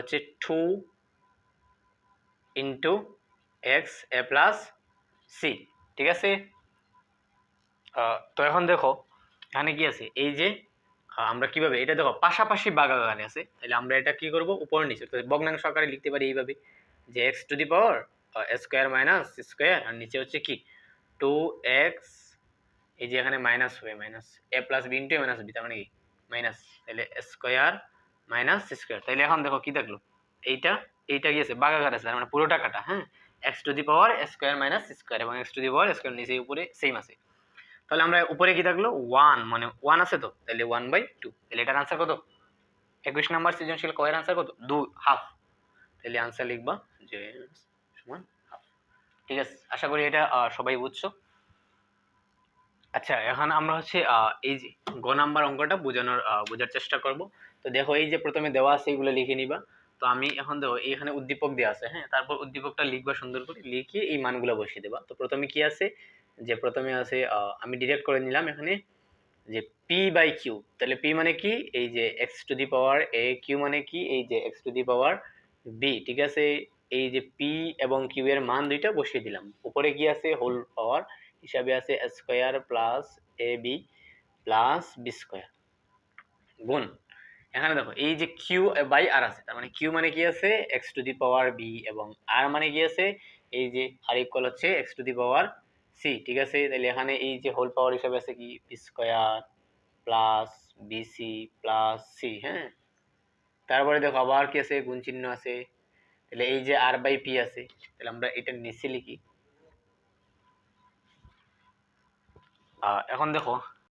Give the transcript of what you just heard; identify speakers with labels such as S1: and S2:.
S1: হচ্ছে two into x a plus c ঠিক আছে? তো এখন দেখো, এখানে কি আছে? এই যে আমরা কীভাবে, এটা দেখো, পাশাপাশি বাগাগানে আছে। তাহলে আমরা এটা কি করব? উপর নিচে। তো ভগ্নাংশ আকারে লিখতে পারি এইভাবে, যে x to the power square minus square আর নিচে হচ্ছে কি? টু এক্স এই যে এখানে মাইনাস হবে minus a plus b into minus b তার মানে কি? মাইনাস তাহলে স্কোয়ার মাইনাস স্কোয়ার তাহলে এখন দেখো কি দেখল? এইটা এইটা গিয়েছে, বাগাঘাট আছে মানে পুরোটা কাটা হ্যাঁ? X to the power square minus square এবং x to the power square নিচে, উপরে সেম আছে। তাহলে আমরা উপরে কি থাকল ওয়ান মানে ওয়ান আছে তো? তাহলে ওয়ান বাই টু তাহলে এটার আনসার কত? একুশ নাম্বার সৃজনশীল কয়ের আনসার কত? দু হাফ তাহলে আনসার লিখবা যে, সমান হাফ ঠিক আছে? আশা করি এটা সবাই বুঝছ। আচ্ছা এখন আমরা হচ্ছে এই গ নাম্বার অঙ্কটা বোঝানোর বোঝার চেষ্টা করব। তো দেখো, এই যে প্রথমে দেওয়া আছে, এগুলো লিখে নিবা। তো আমি এখন দেখো এখানে উদ্দীপক দেওয়া আছে হ্যাঁ? তারপর উদ্দীপকটা লিখবা সুন্দর করে, লিখে এই মানগুলো বসিয়ে দেবা। তো প্রথমে কি আছে? যে প্রথমে আছে আমি ডিরেক্ট করে নিলাম এখানে যে পি বাই কিউ তাহলে পি মানে কি? এই যে x to the power a q মানে কি? এই যে x to the power b ঠিক আছে? এই যে পি এবং কিউ এর মান দুইটা বসিয়ে দিলাম। উপরে কি আছে? হোল পাওয়ার হিসাবে আছে square plus a b plus b square গুণ। এখানে দেখো, এই যে কিউ বাই আর আছে, তার মানে কিউ মানে কি আছে? X to the power b এবং আর মানে কি আছে? এই যে আর ইকুয়াল হচ্ছে x to the power c ঠিক আছে? তাহলে এখানে এই যে হোল পাওয়ার হিসাবে আছে কি? B square plus bc plus c হ্যাঁ? তারপরে দেখো আবার কি আছে? গুণ চিহ্ন আছে। তাহলে এই যে আর বাই পি আছে, তাহলে আমরা এটা নিচে লিখি। এখন দেখো